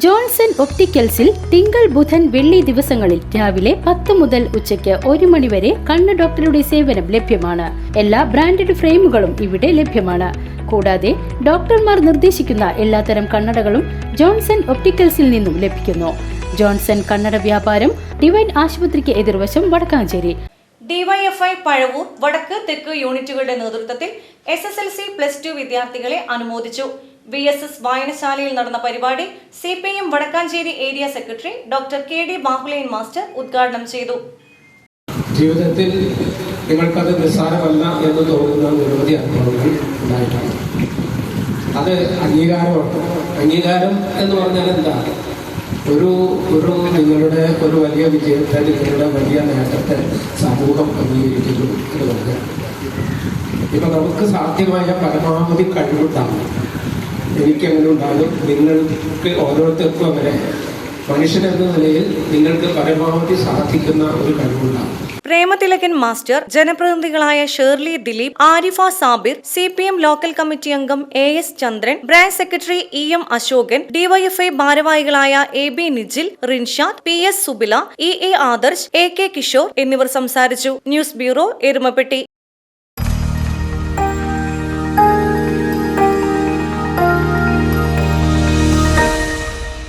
Johnson ഒപ്റ്റിക്കൽസിൽ തിങ്കൾ ബുധൻ വെള്ളി ദിവസങ്ങളിൽ രാവിലെ പത്ത് മുതൽ ഉച്ചയ്ക്ക് ഒരു മണിവരെ കണ്ണ് ഡോക്ടറുടെ സേവനം ലഭ്യമാണ്. എല്ലാ ബ്രാൻഡഡ് ഫ്രെയിമുകളും ഇവിടെ ലഭ്യമാണ്. കൂടാതെ ഡോക്ടർമാർ നിർദ്ദേശിക്കുന്ന എല്ലാത്തരം കണ്ണടകളും ജോൺസൺ ഒപ്റ്റിക്കൽസിൽ നിന്നും ലഭിക്കുന്നു. ജോൺസൺ കണ്ണട വ്യാപാരം ഡിവൈൻ ആശുപത്രിക്ക് എതിർവശം വടക്കാഞ്ചേരി. ഡിവൈഎഫ്ഐ പഴവൂർ വടക്ക് തെക്ക് യൂണിറ്റുകളുടെ നേതൃത്വത്തിൽ S S L C plus two വിദ്യാർത്ഥികളെ അനുമോദിച്ചു. വി എസ് എസ് വായനശാലയിൽ നടന്ന പരിപാടി C P M Vadakkanchery area secretary doctor K D Bahulayan master ഉദ്ഘാടനം ചെയ്തു. ജീവിതത്തിൽ നിങ്ങൾക്കത് നിസ്സാരമല്ല എന്ന് തോന്നുന്ന നിരവധി അനുഭവങ്ങൾ ഉണ്ടായിട്ടുണ്ട്. അത് അംഗീകാരമാണ് അംഗീകാരം എന്ന് പറഞ്ഞാൽ എന്താ? ഒരു ഒരു നിങ്ങളുടെ ഒരു വലിയ വിജയത്തെ നിങ്ങളുടെ വലിയ നേട്ടത്തെ സമൂഹം അംഗീകരിക്കുന്നു എന്ന് പറഞ്ഞാൽ. ഇപ്പം നമുക്ക് സാധ്യമായ പരമാവധി കഴിവുണ്ടാകും എനിക്കങ്ങനെ ഉണ്ടാകും നിങ്ങൾക്ക് ഓരോരുത്തർക്കും അങ്ങനെ മനുഷ്യനെന്ന നിലയിൽ നിങ്ങൾക്ക് പരമാവധി സാധിക്കുന്ന ഒരു കഴിവുണ്ടാകും. Premathilakan master ജനപ്രതിനിധികളായ Shirley Dileep Arifa Sabir C P M local committee അംഗം A S Chandran branch secretary E M Ashokan DYFI ഭാരവാഹികളായ A B Nijil Rinshad P S Subila E A Adarsh A K Kishore എന്നിവർ സംസാരിച്ചു. News bureau Erumappetty.